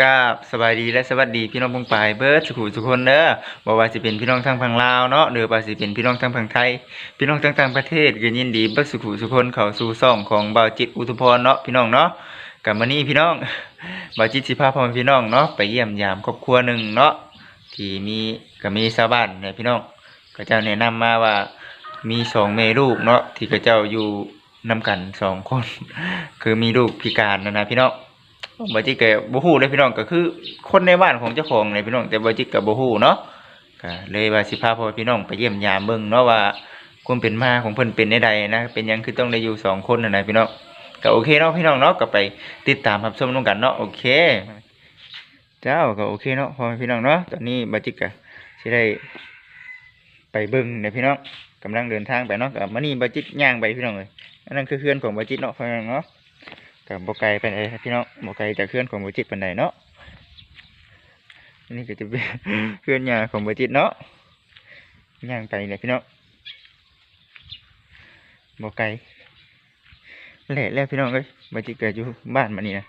กราบสบายดีและสวัสดีพี่น้องพงปายเบิร์ดสุขุสุกคนเด้อบอกว่าสิเป็นพี่น้องทางฝั่งลาวเนาะหรือว่าสิเป็นพี่น้องทางฝั่งไทย พี่น้องทางต่างประเทศก็ยินดีเบิร์ดสุขุสุกคนเข้าสู่ซ่องของบ่าวจิตอุทุพรเนาะพี่น้องเนาะกับมื้อนี้พี่น้องบ่าวจิตสิพาพ่อพี่น้องเนาะไปเยี่ยมยามครอบครัวหนึ่งเนาะที่มีก็มีชาวบ้านเนี่ยพี่น้องก็เจ้าแนะนำมาว่ามีสองแม่ลูกเนาะที่ก็เจ้าอยู่นำกันสองคน คือมีลูกพิการนะนะพี่น้อง บ่จิกก็บ่ฮู้เลยพี่น้องก็คือ คนในบ้านของเจ้าของเลยพี่น้องแต่บ่จิกก็บ่ฮู้เนาะก็เลยว่าสิพาพ่อพี่น้องไปเยี่ยมยามเบิ่งเนาะว่าความเป็นมาของเพิ่นเป็นได้ใดนะเป็นยังคือต้องได้อยู่สองคนนั่นนะพี่น้องก็โอเคเนาะพี่น้องเนาะก็ไปติดตามรับชมนํกันเนาะโอเค เจ้าก็โอเคเนาะพ่อพี่น้องเนาะตอนนี้บ่จิกก็สิได้ไปเบิ่งเนี่ยพี่น้องกำลังเดินทางไปเนาะก็มื้อนี้บ่จิกย่างไปพี่น้องเอ้ยอันนั้นคือเพื่อนของบ่จิกเนาะพี่น้องเนาะ กับโบไกลไปไหนใดครับพี่น้องโบไกลจากเคลื่อนของบจิตปันไดเนาะอันนี่ก็จะเป็นเคลื่อนยาของบจิตเนาะย่างไปเลยพี่น้องโบไกลแหละแล้วพี่น้องเอ้ยบจิตเกิดอยู่บ้านมานี่นะ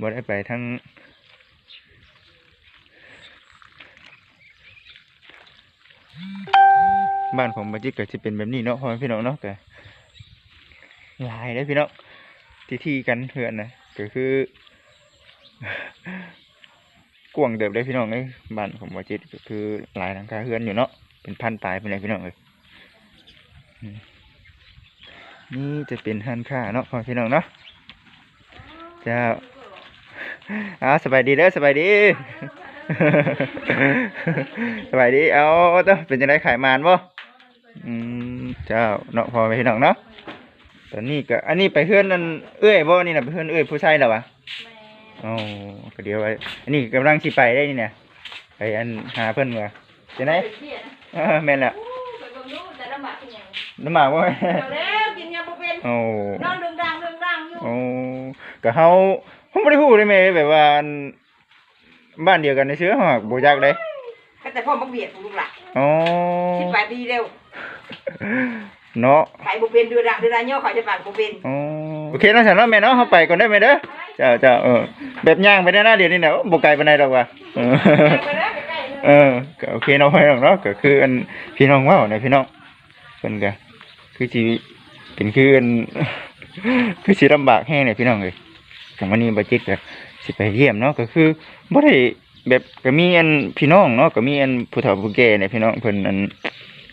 บ่ได้ไปทั้งบ้านของบจิตเกิดจะเป็นแบบนี้เนาะพ่อแม่พี่น้องเนาะแต่หลายเลยพี่น้อง ที่ที่กันเพื่อนนะก็คือกวงเดิบได้พี่น้องเอ้ยบ้านของวจิตก็คือหลายหลังคาเฮือนอยู่เนาะเป็นพันตายไปเลยพี่น้องเอ้ยนี่จะเป็นหันค่าเนาะพ่อพี่น้องเนาะเจ้าอ่าสบายดีเด้อสบายดีสบายดีเอาเต้าเป็นจังไดขายมานบ่อืมเจ้าเนาะพ่อพี่น้องเนาะ ตอนนี้ก็อันนี้ไปเพื่อนนั่นเอ้ยบ่นี่น่ะไปเพื่อนเอ้ยผู้ชายแล้ววะอ๋อก็เดี๋ยวไว้อันนี้กำลังสิไปได้นี่เนี่ยไปอันหาเพิ่นว่าจะไหนเออแม่นแหละไปเบิ่งดูแต่ลำบากเป็นหยังน้ำหมากบ่เดี๋ยวแล้วกินยาบ่เป็นโอ้นอนดึงดังดึงดังอยู่โอ้ก็เฮาผมบ่ได้ฮู้เลยแม่แบบว่าอันบ้านเดียวกันในเชื้อหอกบ่จักเด้ก็แต่พ่อมาเบียดลูกหล่ะอ๋อคิดไปดีเร็ว เนาะไปบ่เป็นเดือดละเดือดละย่อเขาจะปากบ่เป็นอ๋อโอเคเนาะฉันเนาะแม่เนาะเฮาไปก่อนได้ไหมเด้อเจ้าเจ้าเออแบบย่างไปได้นะเดี๋ยวนี้น่ะบ่ไกลปานใดดอกว่ะเออไปแล้วใกล้ๆเลยเออก็โอเคเนาะพี่น้องเนาะก็คืออันพี่น้องเว่าเนี่ยพี่น้องเพิ่นก็คือสิเป็นคืออันคือสิลำบากแฮงเนี่ยพี่น้องเอ้ยแต่วันนี้บ่จิตก็สิไปเยี่ยมเนาะก็คือบ่ได้แบบก็มีอันพี่น้องเนาะก็มีอันผู้เฒ่าผู้แก่เนี่ยพี่น้องเพิ่นอัน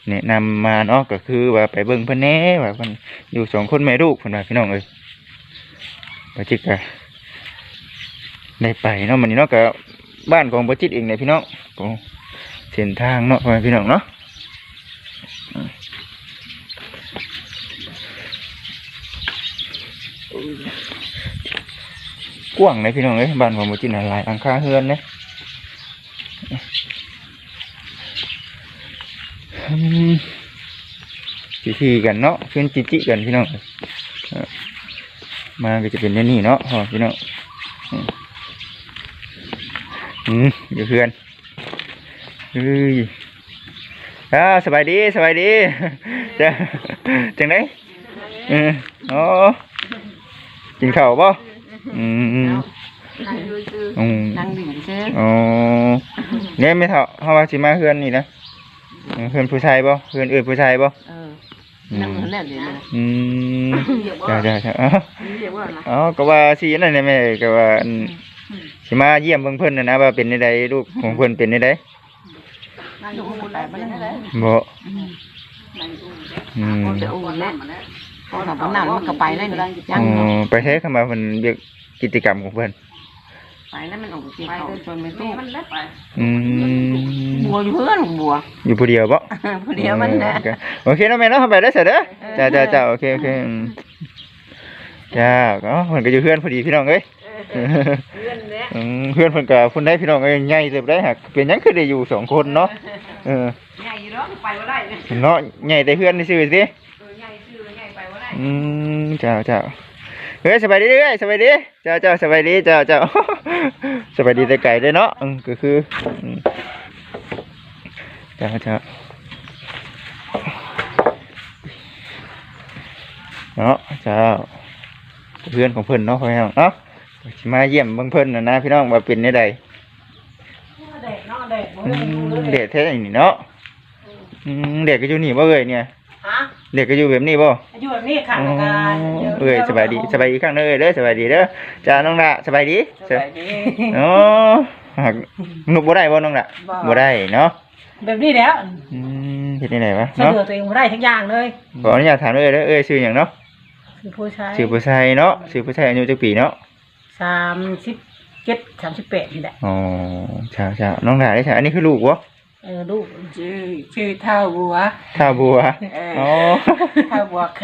แนะนำมาเนาะก็คือว่าไปเบิ่งเพิ่นแน่ว่าเพิ่นอยู่สองคนแม่ลูกเพิ่นว่าพี่น้องเอ้ยบ่จิตก็ได้ไปเนาะมื้อนี้เนาะก็บ้านของบ่จิตเองเนี่ยพี่น้องก็เส้นทางเนาะพี่น้องเนาะกว้างเลยพี่น้องเอ้ยบ้านของหมูจินหลายอังคาเฮือนเนี่ย อืมสิทีกันเนาะเพื่อนจิจิกันพี่น้องเออมาก็จะเป็นแนวนี่เนาะพ่อพี่น้องอืมอืมอยู่เพื่อนเฮ้ยอ่าสบายดีสบายดีจะจังไดเอออ๋อกินข้าวบ่อืมอืมนั่งดูซื้ออืมนั่งดิ่งซื้ออ๋อเนี่ยไม่เท่าเฮาว่าสิมาเฮือนนี่นะ เออเฮือนผู้ชายบ่เฮือนเอ้ยผู้ชายบ่เอออืนั่งมเหมือนนั่นเลยนะอืมจ้าจ้าจ้าอ๋อเรียกว่าอะไรอ๋อก็ว่าสินั่นแหละแม่ก็ว่าอันสิมาเยี่ยมเบิ่งเพิ่นน่ะนะว่าเป็นจังไดลูกของเพิ่นเป็นจังไดนั่งดูมันไปมันนั่นเลยบ่นั่งดูอืมพอจะอู้แล้วพอเรานั่งมันก็ไปแล้วนี่ยังอ๋อไปเทศเข้ามาเพิ่นเรียกกิจกรรมของเพิ่นไปแล้วมันออกเสียงเขาจนไม่ตู้อืม บัวอยู่เพื่อนบัวอยู่ผู้เดียวบ่ผู้เดียวมันนะโอเคโอเคเนาะแม่เนาะเข้าไปได้เสร็จเด้อจ้าจ้าจ้าโอเคโอเคอืมจ้าก็เพิ่นก็อยู่เพื่อนพอดีพี่น้องเอ้ยเพื่อนเนี่ยอืมเพื่อนเพิ่นก็พุ่นได้พี่น้องเอ้ยใหญ่เติบได้หักเป็นหยังคือได้อยู่สองคนเนาะเออใหญ่อยู่เนาะไปบ่ได้เนี่ยเนาะใหญ่แต่เพื่อนซื่อๆสิเออใหญ่ชื่อใหญ่ไปบ่ได้อืมเจ้าเจ้าเฮ้ยสบายดีเด้อสบายดีเจ้าเจ้าสบายดีเจ้าเจ้าสบายดีแต่ไก่เด้อเนาะอืมก็คืออืมเจ้าเจ้าเนาะเจ้าเพื่อนของเพื่อนเนาะพ่อแม่เนาะสิมาเยี่ยมเบิ่งเพิ่นน่ะนะพี่น้องว่าเป็นได้ใดแดดเนาะแดดบ่อืได้ดูมเลยเด็กแท้นี่เนาะอืมเด็กก็อยู่นี่บ่เอ้ยเนี่ยฮะเด็กก็อยู่แบบนี้บ่อยู่แบบนี้ค่ะอ๋อการเอ้ยสบายดีสบายดีข้างเด้อเอ้ยเด้อสบายดีเด้อจ้าน้องละสบายดีสบายดีอ๋อหักนุบบ่ได้บ่น้องละบ่บ่ได้เนาะ แบบนี้แล้วอืมเฮ็ดได้ไหนวะเสนเนาะอตัวเองบ่ได้ทั้งอย่างเลยขออนุญาตถามเอ้ยเด้อเอ้ยชื่อหยังเนาะคือผู้ชายชื่อผู้ชายเนาะชื่อผู้ชายอายุจักปีเนาะสามสิบเจ็ดสามสิบแปดนี่แหละอ๋อชาชาน้องละได้ชาอันนี้คือลูกบ่เออลูกชื่อชื่อเท่าบัว ท่าบัวเอออ๋อเท่าบัวค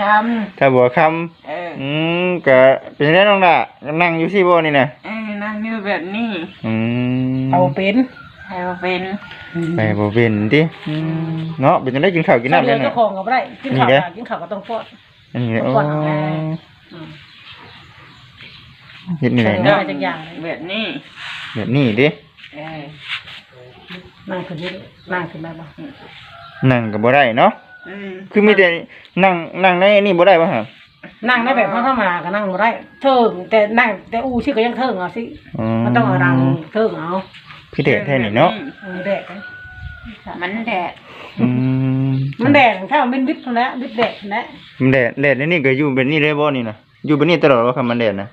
ท่าบัวคำำเอออืมก็เป็นจังไดน้องละนั่งอยู่ที่บ่นี่น่ะเออนั่งอยู่แบบนี้อืมเอาเป็น ให้มาเป็นไปบ่เป็นติอืมเนาะเป็นจังไดกินข้าวกินน้ำเดียัยวงไง เจ้าของก็บ่ได้กินข้าวนี่เด้อก็กินข้าวก็ต้องป้อน อันนี้โอ้ก่อนเอาแม่ อืมเฮ็ดนี่แหละได้เนาะจักอย่างเลย แบบนี้แบบนี้ดิเออนั่งขึ้นนี่นั่งขึ้นได้บ่นั่งก็บ่ได้เนาะอืมคือมีแต่นั่งนั่งในนี่บ่ได้บ่ฮะนั่งได้แบบธรรมดาก็นั่งบ่ได้เทิงแต่นั่งแต่อู้ชื่อก็ยังเทิงเอาสิอืมันต้องเอารังเทิงเอา พี่เดชแท้นี่เนาะเออแดดนะมันแดดอืมมันแดดถ้ามันเป็นวิทย์แล้ววิทย์แดดแล้วมันแดดแดดในนี่ก็อยู่แบบนี้เลยบ่นี่น่ะอยู่แบบนี้ตลอดว่าคันมันแดดนะ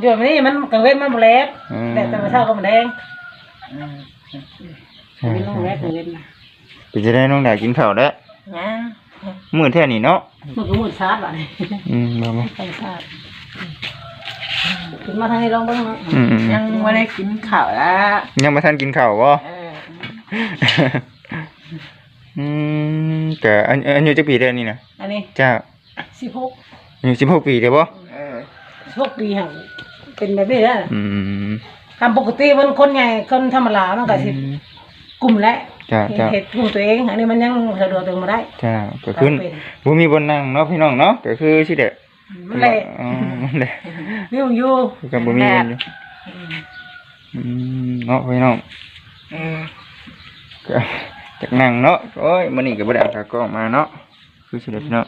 เดี๋ยวนี้มันกลางเว้นมันบ่แลบอืมแดดแต่เช้าก็มันแดงอืมใช่มันต้องแลบกลางเว้นนะเป็นจะได้น้องดากินข้าวแล้วยังมื้อแท้นี่เนาะมันก็มืดชาร์จว่ะนี่อืมบ่บ่ใส่ชาร์จ ขึ้นมาทางนี้ลองเบิ่งเนาะอืมอืมยังไม่ได้กินข้าวแล้วยังบ่ทันกินข้าวบ่ เอออืมก็อันอายุจักปีเด้อนี่น่ะอันนี้เจ้า16อายุ16ปีเด้อบ่เออ16ปีหั่นเป็นแบบนี้นะอืมตามปกติมันคนใหญ่คนธรรมดามันก็สิกลุ่มและจ้าจ้าเฮ็ดกลุ่มตัวเองอันนี้มันยังสะดวกตัวเองบ่ได้จ้าก็คือเป็นบ่มีบนนั่งเนาะพี่น้องเนาะก็คือสิเด้อ มันแหละอ๋อมันแหละวิวอยู่คือกับบ่มีเงินอยู่อืมเนาะพี่น้องเออก็จากนั่งเนาะโอ้ยมื้อนี้ก็บ่ได้เอาขากล้องมาเนาะคือสิเด้อพี่น้อง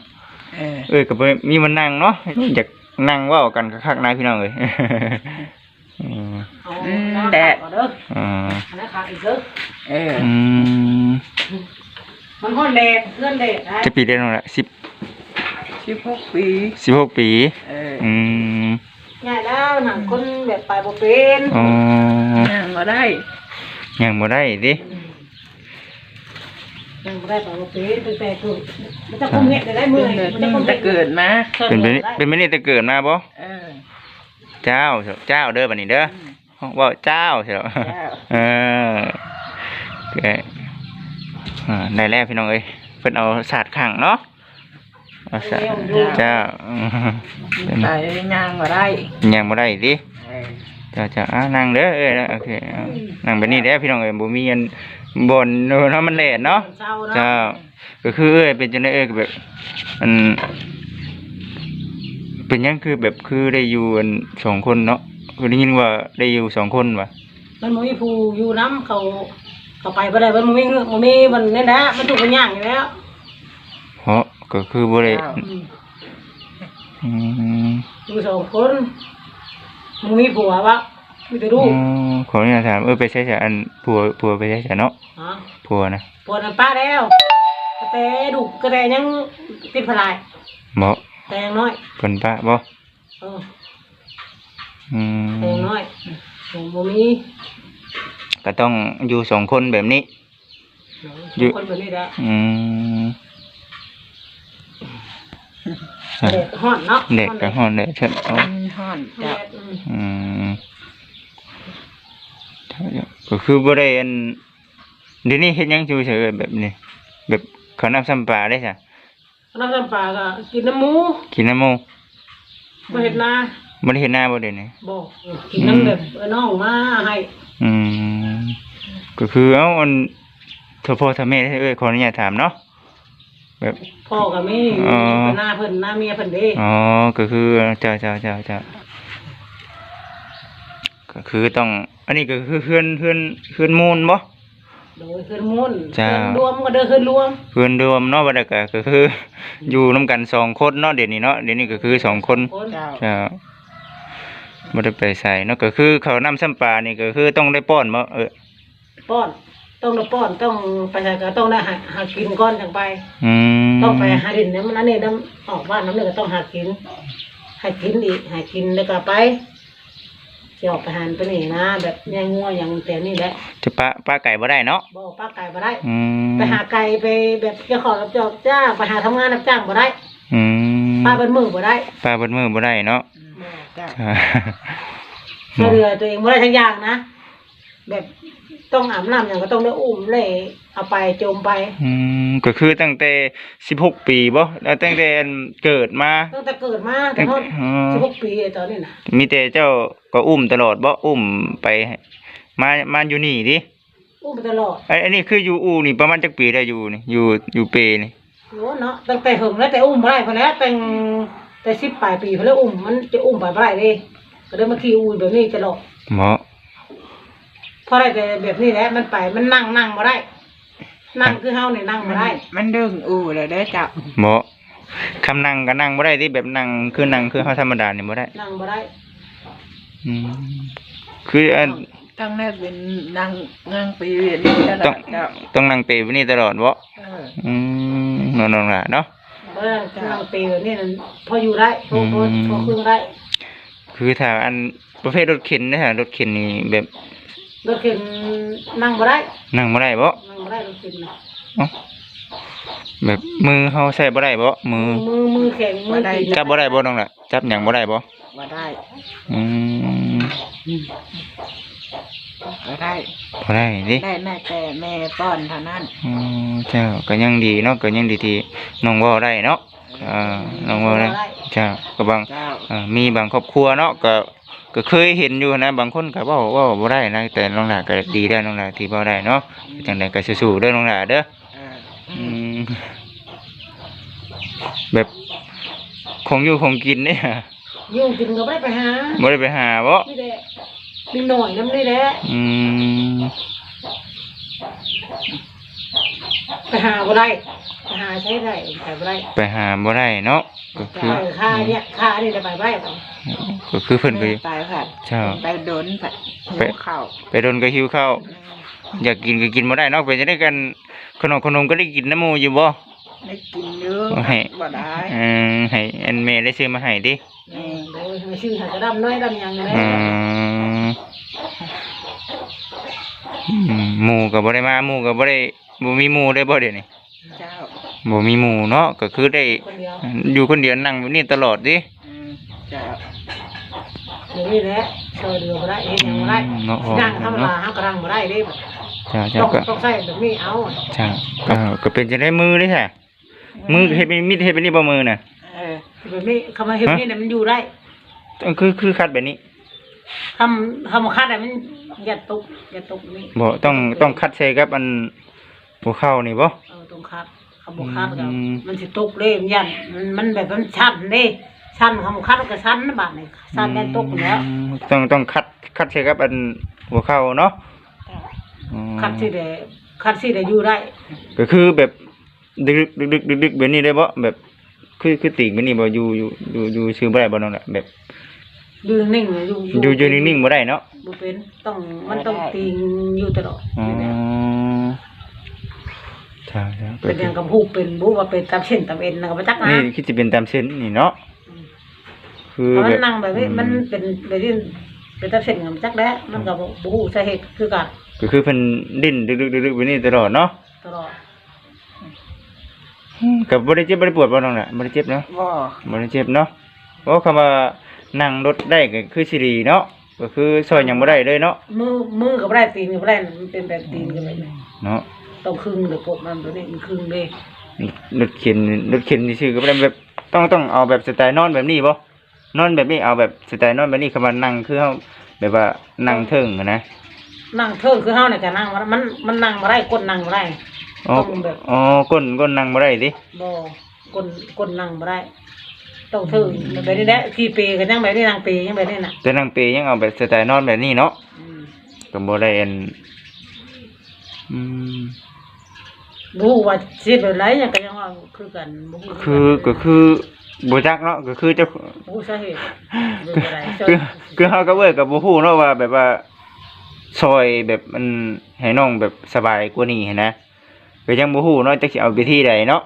เออเอ้ยก็บ่มีมันนั่งเนาะอยากนั่งเว้ากันคักๆนายพี่น้องเอ้ยอืมเอาน้ำขาก่อนเด้ออ่าอันนั้นขาอีกเด้อเอออืมมันฮ้อนแดดเพื่อนแดดนะจะปีได้น้องละ10 สิบหกปี16ปี เอออืมง่ายแล้วหนังคนแบบไปบ่เป็นอ๋อยังมาได้ยังบ่ได้ดิยังบ่ได้ไปบ่เป็นตั้งแต่เกิดมันจะคงเฮ็ดได้มื้เป็อนแบบนี้แต่เกิดมาเป็นไปเป็นไปนี่แต่เกิดมาบ่เออเจ้าเถอะเจ้าเด้อบัดนี้เด้อเว่าเจ้าเถอะเจ้าเออโอเคอ่าได้แล้วพี่น้องเอ้ยเพิ่นเอาศาสตร์ขังเนาะ เอาศาสตร์เจ้าอืมเป็นไปยังมาได้ยังบ่ได้ดิเออเจ้าเจ้าอ่านั่งเด้อเอ้ยนะโอเคเอานั่งแบบนี้เด้อพี่น้องเอ้ยบ่มีอันบ่นเนาะมันแลดเนาะเช้าเนาะเจ้าก็คือเอ้ยเป็นจังได๋เอ้ยก็แบบอันเป็นหยังคือแบบคือได้อยู่อันสองคนเนาะคือได้ยินว่าได้อยู่สองคนว่ะมันบ่มีผู้อยู่นํเขาเขาไปบ่ได้มันบ่มีเงือกบ่มีมันนี่นะมันถูกกันย่างอยู่แล้วเพราะ ก็คือบ่ได้เจ้าอืมอืมอยู่สองคนมันมีผัววะมีแต่ลูกอ๋อขออนุญาตถามเออไปใช้จ่ายอันผัวผัวไปใช้จ่ายเนาะฮะผัวนะผัวนั่นป้าแล้วกระแตดุกระแตยังติดพลายบ่แต่ยังน้อยเพิ่นปะบ่เอออืแต่ยังมน้อยผมบ่มีก็ต้องอยู่สองคนแบบนี้อยู่คนแบบนี้แหละอืม เด็กฮ้อนเนาะเด็กก็ฮ้อนเด็กเถิดเอามันห่อนเด็เจ้ากอืมอืมก็คือบ่ได้อันเดี๋ยวนี้เฮ็ดหยังอยู่เฉยๆแบบนี้แบบข้าวน้ำซ้ำปลาได้ซะน้ำจำปาก็กินน้ำหมูกินน้ำหมูมาเห็ดนาบ่ได้เฮ็ดหน้าบ่เดี๋ยวนี้บอกกินน้ำแบบเออน้องมาให้อืมก็คือเอาอันถ้าพ่อถ้าแม่เอ้ยขออนุญาตถามเนาะ แบบ พ่อกับแม่อ๋อเป็นหน้าเพิ่นหน้าเมียเพิ่นเด้อ๋อ ก็คือเจ้าเจ้าเจ้าเจ้าก็คือต้อง อันนี้ก็คือเฮือนเฮือนเฮือนมูลบ่ โดยเพิ่นมุ่นจ้า เพิ่นรวมก็เด้อเพิ่นรวมเฮือนรวมเนาะบ่ได้ก็ก็คือ อยู่นํกันสองคนเนาะเดี๋ยวนี้เนาะเดี๋ยวนี้ก็คือสองคนคนเจ้าเจ้าบ่ได้ไปใส่เนาะก็คือเขาวน้ำซ้ำปลานี่ก็คือต้องได้ป้อนบ่เออป้อน ต้องได้ป้อนต้องไปใส่ก็ต้องได้หาหากินก่อนจังไป อืมต้องไปหาดินเนี่ยมันอันนี้น้ำออกบ้านน้ำเนี่ยก็ต้องหากินให้กินอีกให้กินแล้วก็ไปจะออกไปหันไปนี่นะ แบบแย่งัวอย่างแต่นี่แหละจะปลาปลาไก่บ่ได้เนาะบ่ป้าไก่บ่ได้ อืมไปหาไก่ไปแบบเจ้าของรับจอบจ้างไปหาทำงานรับจ้างบ่ได้อืมป้าเป็นมือบ่ได้ปลาเบดมือบ่ได้เนาะเจ้าช่วยเหลือตัวเองบ่ได้ทั้งอย่างนะ แบบต้องอาบน้ำอย่างก็ต้องได้อุ้มเลยเอาไปโจมไปอืมก็คือตั้งแต่16ปีบ่แล้วตั้งแต่เกิดมา ตั้งแต่เกิดมาแต่ตั้งเขาอ๋อสิบหกปีตอนนี้นะมีแต่เจ้าก็อุ้มตลอดบ่อุ้มไปให้มามาอยู่นี่ดิอุ้มไปตลอดไอ้อันนี้คืออยู่อูนี่ประมาณจักปีได้อยู่นี่อยู่อยู่เปนี่โอ้เนาะตั้งแต่หึงแล้วแต่อุ้มบ่ได้พอแล้วแต่งแต่สิบปลายปีพอแล้วอุ้มมันจะอุ้มไปบ่ได้เลยก็เลยมาขี่อุ้ยแบบนี้ตลอดเหมาะ พอได้แต่แบบนี้แหละมันไปมันนั่งนั่งบ่ได้ นั่งคือเฮาเนี่ยนั่งบ่ได้ มันดึงอู่เลยเด้อเจ้าเหมาะคำนั่งก็นั่งบ่ได้ที่แบบนั่งคือนั่งคือเฮาธรรมดานี่บ่ได้ นั่งบ่ได้อืมคืออันตั้งแรกเป็นนางนางปีเวียนนี่ตลต้อองดเจ้าต้องนั่งเปรย์ไว้นี่ตลอดบ่เอออืมนอนๆล่ะเนาะบ่ได้นั่งปีแบบนี้นั่นพออยู่ได้พอพออืมพอครึ่งได้คือถ้าอันประเภทรถเข็นนะฮะรถเข็นนี่แบบ รถเข็นนั่งบ่ได้นั่งบ่ได้บ่นั่งบ่ได้รถเข็นน่ะเอ้าแบบมือเฮาใช้บ่ได้บ่มือมือมือแข็งมือตีนจับบ่ได้บ่น้องล่ะจับหยังบ่ได้บ่มาได้อืมมาได้บ่ได้ดิได้แม่แต่แม่ป้อนเท่านั้นอืมเจ้าก็ยังดีเนาะก็ยังดีที่น้องเว้าได้เนาะอ่าน้องเว้าได้เจ้าก็บางเจ้าอ่ามีบางครอบครัวเนาะก็ ก็เคยเห็นอยู่นะ บางคนก็เว้าเว้าบ่ได้นะแต่น้องหลาก็ดีแล้วน้องหลาที่เว้าได้เนาะจังไดก็สู้ๆเด้อน้องหลาเด้อเอออืมแบบของอยู่ของกินเนี่ยยุ่งกินก็บ่ได้ไปหาบ่ได้ไปหาบ่นี่แหละมีหน่อยน้ำนี่แหละอืมไปหาบ่ได้ไป หาใช้ได้ไปบ่ได้ไปหาบ่ได้เนาะก็ไปคือค่าเนี่ยค่านี่ได้ไปบ่ได้บ่ก็คือเพิ่นก็แม่ตายผัดเจ้าไปโดนผัดไปหิวข้าวไปโดนก็หิวข้าวอยากกินก็กินบ่ได้เนาะไปจะได้กันขนมขนมก็ได้กินน้ำหมูอยู่บ่ได้กินเยอะให้บ่ได้เออให้อันแม่ได้ซื้อมาให้ดิเออโดยให้ชื่อหากระดำน้อยดำหยังเลยอืมอืมหมูก็บ่ได้มาหมูก็บ่ได้บ่มีหมูได้บ่เดี๋ยวนี้ เจ้าบ่มีหมูเนาะก็คือได้คนเดียวอยู่คนเดียวนั่งอยู่นี่ตลอดดิอืมเจ้าเดี๋ยวนี้แหละซอยเดือบ่ได้เฮ็ดหยังบ่ได้อืมเนาะนั่งธรรมดาเฮาก็นั่งบ่ได้เด้จ้าต้จ้าองก็ต้องใช้แบบนี้เอาจ้าก็ก็เป็นจะได้มือเด้ค่ะมือเฮ็ดเป็นมิดเฮ็ดเป็นนี่บ่มือน่ะเออแบบนี้คำว่าเฮ็ดนี่น่ะมันอยู่ได้เออคือคือคัดแบบนี้คำคำคัดน่ะมันอย่าตกอย่าตกนี่บ่ต้องต้องคัดใส่กับอันหัวเข้านี่บ่ เออตรงคัดคำบ่คัดก็อืม มันสิตกเลยมันยันมันมันแบบมันชันเด้ชันคำคัดก็ชันนะบาดนี่ชันแม่นตกแล้วอืมต้องต้องคัดคัดใส่กับอันหัวเข้าเนาะอืมคัดสิได้คัดสิได้อยู่ได้ก็คือแบบดึกดึกดึกดึกดึกแบบนี้ได้บ่แบบ คือคือติ่งแบบนี้บ่อยู่อยู่อยู่อยู่ชื่อบ่ได้บ่น้องน่ะแบบอยู่นิ่งๆอยู่อยู่อยู่นิ่งๆบ่ได้เนาะบ่เป็นต้องมันต้องติงอยู่ตลอดอ๋อนี่แหละ ใช่ใช่ก็เป็นอคืย่าองกับผู้เป็นบ่ว่าเป็นตามเส้นตามเอ็นนะก็บ่จักนะนี่คือจะเป็นตามเส้นนี่เนาะคือเพราะแบมันบนั่งแบบนี้มันเป็นแบบนี้เป็นตามเส้นก็บ่จักแล้วมันก็บ่บ่ฮู้สาเหตุคือกันก็คือเพิ่นดิ้นดึกดึกดึกดึกแบบนี้ตลอดเนาะตลอดกับบ่ได้เจ็บบ่ได้ปวดบ่น้องน่ะบ่ได้เจ็บเนาะ บ่บ่ได้เจ็บเนาะเพราะคำว่านั่งรถได้ก็คือสิดีเนาะ ก็คือซอยหยังบ่ได้เลยเนาะ มือมือก็บ่ได้ตีนก็บ่ได้มันเป็นแบบตีนกันเลยเนาะ ต้องครึ่งเลยกบมันตัวนี้มันครึ่งเลยรถเข็นรถเข็นนี่ซื่อก็บ่ได้แบบต้องต้องเอาแบบสไตล์นอนแบบนี้บ่นอนแบบนี้เอาแบบสไตล์นอนแบบนี้คำว่านั่งคือเฮาแบบว่านั่งเทิงอะนะนั่งเทิงคือเฮาเนี่ยก็นั่งบ่ได้มันมันนั่งบ่ได้ก้นนั่งบ่ได้อ๋อต้องแบบอ๋อก้นก้นนั่งบ่ได้ติบ่ก้นก้นนั่งบ่ได้ต้องเทิงแบบนี้แหละที่เปก็ยังแบบนี้นั่งเปยังแบบนี้น่ะแต่นั่งเปยยังเอาแบบสไตล์นอนแบบนี้เนาะอืมก็บ่ได้อันอืม บ่ฮู้ว่าสิเป็นไรหยังก็ยังว่าคือกันบ่ฮู้คือก็คือบ่จักเนาะก็คือเจ้าผู้สาเหตุเรื่องอะไรคือคือเฮาก็เว้ยกับบ่ฮู้เนาะว่าแบบว่าซอยแบบมันให้น้องแบบสบายกว่านี้หั้นนะก็ยังบ่ฮู้เนาะจักสิเอาวิธีใดเนาะ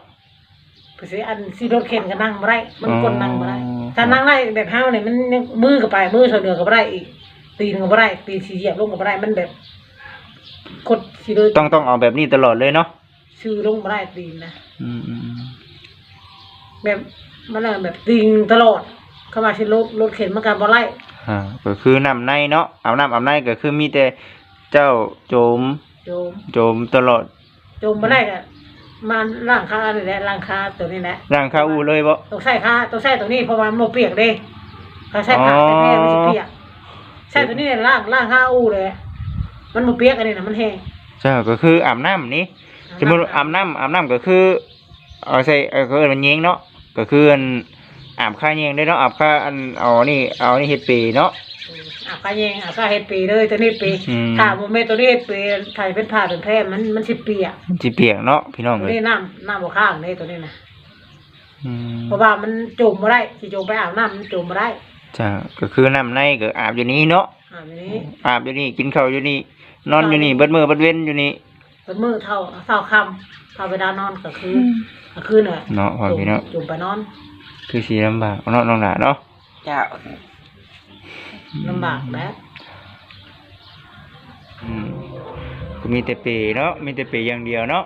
ไปซื้ออันซีรถเข็นก็นั่งบ่ได้มันกดนั่งบ่ได้อ๋อ ถ้านั่งได้แบบเฮาเนี่ยมันยังมือก็ไปมือเสาเดือก็บ่ได้อีกตีนก็บ่ได้ตีนสีเหยียบลงก็บ่ได้มันแบบกดสิเลยต้องต้องเอาแบบนี้ตลอดเลยเนาะ ชื่อลงบ่ได้ตีนนะอืมอืมอืมแบบมันน่ะแบบตีนตลอด เข้ามาสิรถรถเข็นมันก็บ่ไล่อ่าก็คือน้ำในเนาะอาบน้ำอาบในก็คือมีแต่เจ้าโจมโจมโจมตลอดโจมบ่ได้ก็มาล้างคานี่แหละล้างคาตัวนี้แหละร่างข้าอูเลยบ่ ต้องใส่ค่าต้องใส่ตัวนี้เพราะว่ามันบ่เปียกเด้ถ้าใส่ผ้าอ๋อใส่แพรมันสิเปียกใส่ตัวนี้ล่างล่างค่าอู้เลย มันบ่เปียกอันนี้น่ะมันแห้งเจ้าก็คืออาบน้ำนี่ สมมุติอาบน้ำอาบน้ำก็คือเอาใส่เออก็เอิ้นมันเยงเนาะก็คืออันอาบค่าเยงได้เนาะอาบค่าอันเอานี่เอานี่เฮ็ดปีเนาะอาบกาแยงอาบกาเฮ็ดปีเลยตัวนี้ปีอืมถ้าบ่แม่นตัวนี้เฮ็ดปีถ้าเป็นผ้าเป็นแพรมันมันสิเปียกมันสิเปียกเนาะพี่น้องตัวเอ้ยนี้น้ำน้ำบ่ข้างเด้ตัวนี้น่ะอืมเพราะว่ามันจมบ่ได้สิจมไปอาบน้ำมันจมบ่ได้จ้าก็คือน้ำในก็อาบอยู่นี่เนาะอาบอยู่นี้อาบอยู่นี่กินข้าวอยู่นี่นอนอยู่นี่เบิดมื้อเบิดเว้นอยู่นี่ เป็นมื้อเท่าเท่าค่ำเข้าไปดานนอนก็คือก็คือน่ะเนาะว่าพี่เนาะจมไปนอน คือสิลำบากเนาะน้องหลาเนาะเจ้าลำบากแล้วอืมก็มีแต่เปรเนาะมีแต่เปรอย่างเดียวเนาะ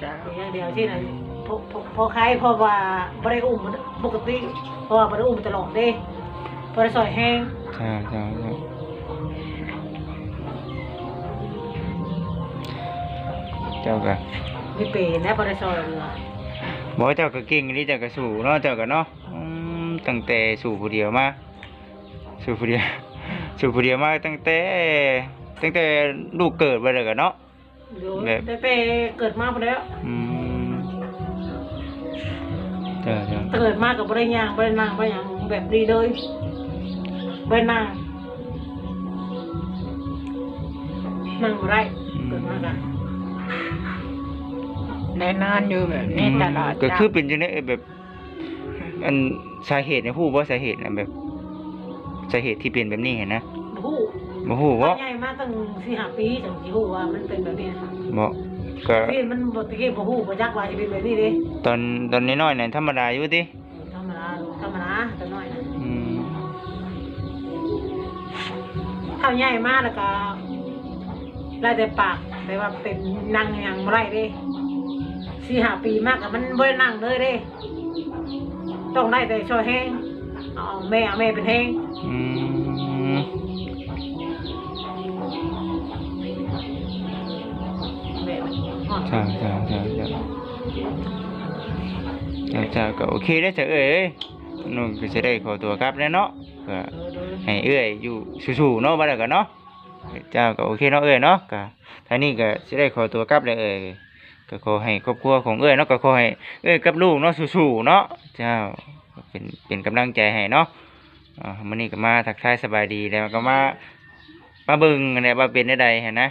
เจ้าอย่างเดียวที่นั่นพอพอพอใครเพราะว่าบ่ได้อุ้มปกติเพราะว่าบ่ได้อุ้มตลอดเด้บ่ได้ซอยแห้งใช่ใช่ใช่ เจ้าก็มีเปรย์นะบ่ได้ซอยเรือบอกเจ้าก็เก่งนี่เจ้าก็สู้เนาะเจ้าก็เนาะอืมตั้งแต่สู่ผู้เดียวมาสู่ผู้เดียวสู่ผู้เดียวมาตั้งแต่ ตั้งแต่ลูกเกิดไปเลยกันเนาะ เดี๋ยวแบบ ได้ไปเกิดมาบ่แล้วอืมเจ้าเจ้าเกิดมาก็บ่ได้ย่างบ่ได้นั่งบ่ได้หยังแบบนี้เลยบ่ได้นั่งนั่งบ่ได้เกิดมาก็ ได้นานอยู่แบบนี้ตลอดก็เจ้าคือเป็นจังได๋แบบ อันสาเหตุเนี่ยฮู้บ่สาเหตุน่ะแบบสาเหตุที่เป็นแบบนี้เห็นนะบ่ฮู้บ่ฮู้บ่ใหญ่มาตั้ง4-5ปีจังสิฮู้ว่ามันเป็นแบบนี้นะบ่ก็ที่มันบ่ตะกี้บ่ฮู้บ่จักว่าสิเป็นแบบนี้เด้ตอนตอนน้อยๆน่ะธรรมดาอยู่ติธรรมดาธรรมดาแต่น้อยนะอืมข้าวใหญ่มากแล้วก็ไล่แต่ปากแต่ว่าเป็นนั่งอย่างไรเด้ สี่ห้าปีมากกับมันบ่ได้นั่งเลยเด้ ต้องได้แต่ช่วยแห้งเอาแม่เอาแม่เป็นแห้งอืมแม่ฮอดใช่ใช่ใช่ใช่เจ้าจ้าก็โอเคได้อจ้ะเอ้ยนุ่นก็จะได้ขอตัวกลับแล้วเนาะก็เออเอให้เอ้ยอยู่สู้ๆเนาะบ่ได้กันเนาะเจ้าก็โอเคเนาะเอ้ยเนาะก็ท่านี้ก็สิได้ขอตัวกลับเลยเอ้ย ก็ขอให้ครอบครัวของเอ้ยเนาะก็ขอให้เอ้ยกับลูกเนาะสู้ๆเนาะเจ้าก็เป็นเป็นกำลังใจให้เนาะอ่ามื้อนี้ก็มาทักทายสบายดีแล้วก็มามาเบิ่งอันนี้ว่าเป็นได้ใดหั่นนะ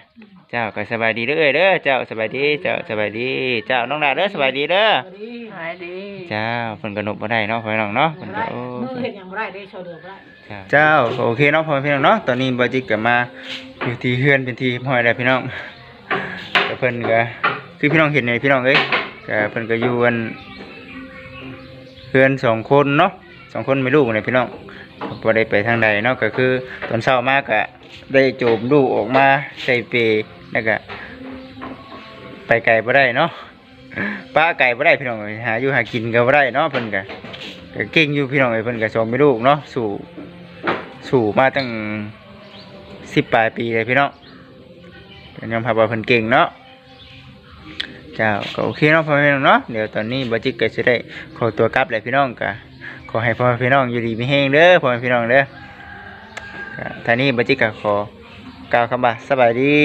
เจ้าก็สบายดีเด้อเอ้ยเด้อเจ้าสบายดีเจ้าสบายดี เจ้าน้องดาเด้อสบายดีเด้อสวัสดีหายดีเจ้าเพิ่นก็นบบ่ได้เนาะพ่อน้องเนาะเพิ่นบ่ก็ได้โอ้มือเห็นอย่างบ่ได้เด้ช่วยเหลือบ่ได้เจ้าก็โอเคเนาะพ่อแม่พี่น้องเนาะตอนนี้บอจิกก็มาอยู่ที่เฮือนเป็นที่ห้อยแล้วพี่น้องก็เพิ่นก็ คือพี่น้องเห็นในพี่น้องเอ้ยก็เพิ่นก็อยู่กันเฮือนสองคนเนาะสองคนไม่ลูกเลยพี่น้องก็บ่ได้ไปทางใดเนาะก็คือตอนเช้ามาก็ได้โจมลูกออกมาใส่เปย์แล้วก็ไปไกลบ่ได้เนาะป้าไก่บ่ได้พี่น้องเอ้ยหาอยู่หากินก็บ่ได้เนาะเพิ่นก็ก็เก่งอยู่พี่น้องเอ้ยเพิ่นก็สอนไม่ลูกเนาะสู่สู่มาตั้งสิบปลายปีเลยพี่น้องเป็นยอมรับว่าเพิ่นเก่งเนาะ เจ้าก็โอเคเนาะพ่อแม่น้องเนาะเดี๋ยวตอนนี้บัจิกก็จะได้ขอตัวกลับเลยพี่น้องกะขอให้พ่อแม่พี่น้องอยู่ดีมีแห้งเด้อพ่อแม่พี่น้องเด้อท่านี้บัจิกก็ขอกล่าวคำว่าสบายดี